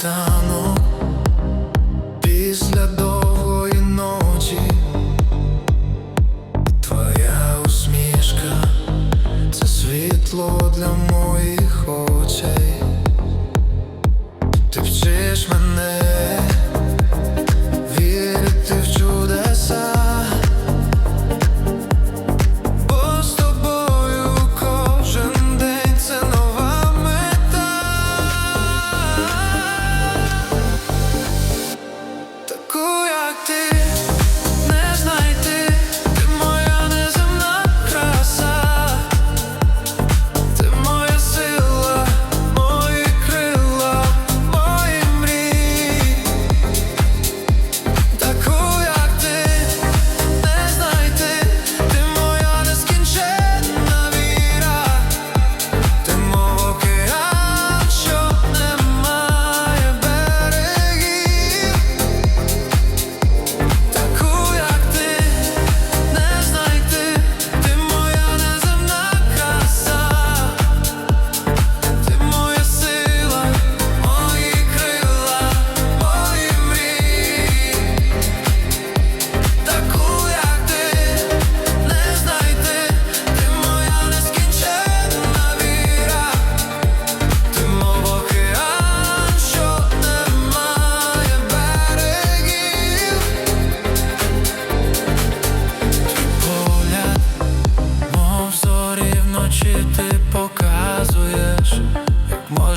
світанок. Після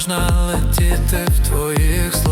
можна летіти в твоїх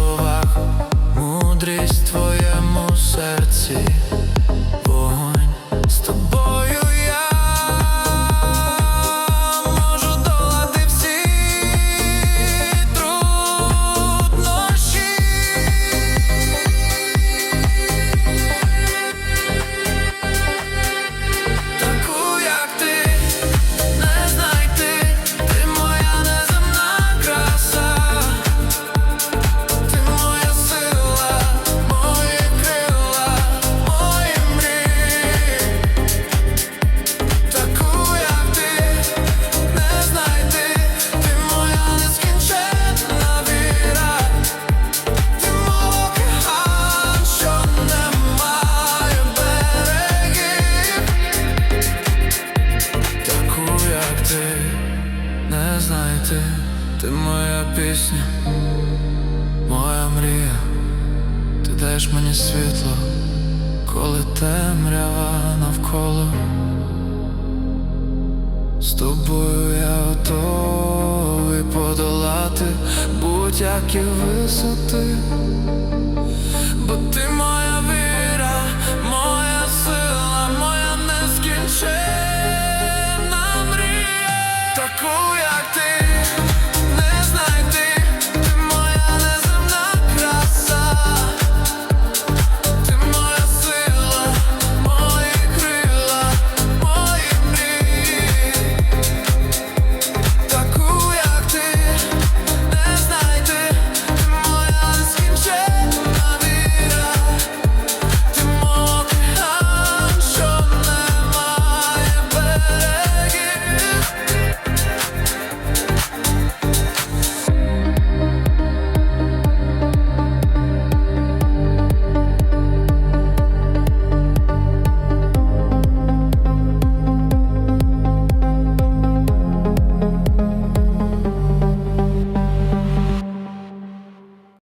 знайти, ти моя пісня, моя мрія, ти даєш мені світло, коли темрява навколо. З тобою я готовий подолати будь-які висоти, бо ти моя